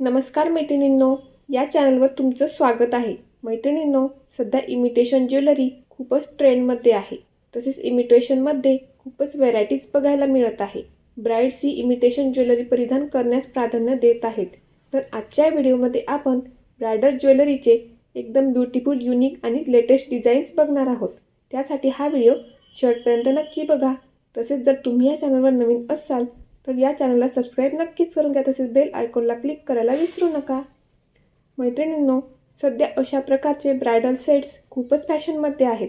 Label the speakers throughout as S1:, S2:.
S1: नमस्कार मैत्रिणींनो या चॅनलवर तुमचं स्वागत आहे. मैत्रिणींनो सध्या इमिटेशन ज्वेलरी खूपच ट्रेंडमध्ये आहे. तसेच इमिटेशनमध्ये खूपच व्हेरायटीज बघायला मिळत आहे. ब्राईड्स ही इमिटेशन ज्वेलरी परिधान करण्यास प्राधान्य देत आहेत. तर आजच्या व्हिडिओमध्ये आपण ब्रायडल ज्वेलरीचे एकदम ब्युटिफुल युनिक आणि लेटेस्ट डिझाईन्स बघणार आहोत. त्यासाठी हा व्हिडिओ शर्टपर्यंत नक्की बघा. तसेच जर तुम्ही या चॅनलवर नवीन असाल तर या चॅनलला सबस्क्राईब नक्कीच करून घ्या. तसेच बेल आयकॉनला क्लिक करायला विसरू नका. मैत्रिणींनो सध्या अशा प्रकारचे ब्रायडल सेट्स खूपच फॅशनमध्ये आहेत.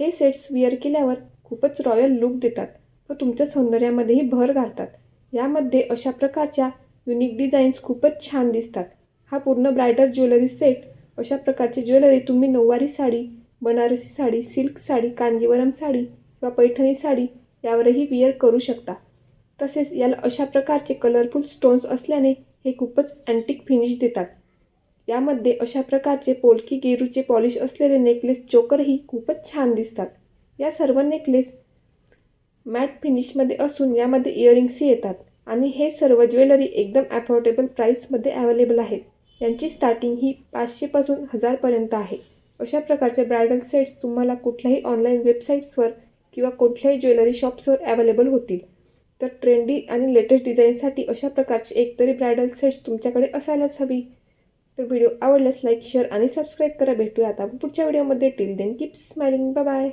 S1: हे सेट्स विअर केल्यावर खूपच रॉयल लुक देतात व तुमच्या सौंदर्यामध्येही भर घालतात. यामध्ये अशा प्रकारच्या युनिक डिझाईन्स खूपच छान दिसतात. हा पूर्ण ब्रायडल ज्वेलरी सेट अशा प्रकारची ज्वेलरी तुम्ही नऊवारी साडी बनारसी साडी सिल्क साडी कांजीवरम साडी किंवा पैठणी साडी यावरही विअर करू शकता. तसेच याला अशा प्रकारचे कलरफुल स्टोन्स असल्याने हे खूपच अँटिक फिनिश देतात. यामध्ये अशा प्रकारचे पोलकी गेरूचे पॉलिश असलेले नेकलेस चोकरही खूपच छान दिसतात. या सर्व नेकलेस मॅट फिनिशमध्ये असून यामध्ये इयरिंग्सही येतात आणि हे सर्व ज्वेलरी एकदम ॲफोर्डेबल प्राईसमध्ये अवेलेबल आहेत. यांची स्टार्टिंग ही पाचशेपासून हजारपर्यंत आहे. अशा प्रकारचे ब्रायडल सेट्स तुम्हाला कुठल्याही ऑनलाईन वेबसाईट्सवर किंवा कुठल्याही ज्वेलरी शॉप्सवर अवेलेबल होतील. तर ट्रेंडी आणि लेटेस्ट डिझाईनसाठी अशा प्रकारचे एकतरी ब्रायडल सेट्स तुमच्याकडे असायलाच हवी. तर व्हिडिओ आवडल्यास लाईक शेअर आणि सबस्क्राईब करा. भेटूया आता पुढच्या व्हिडिओमध्ये till then keep smiling bye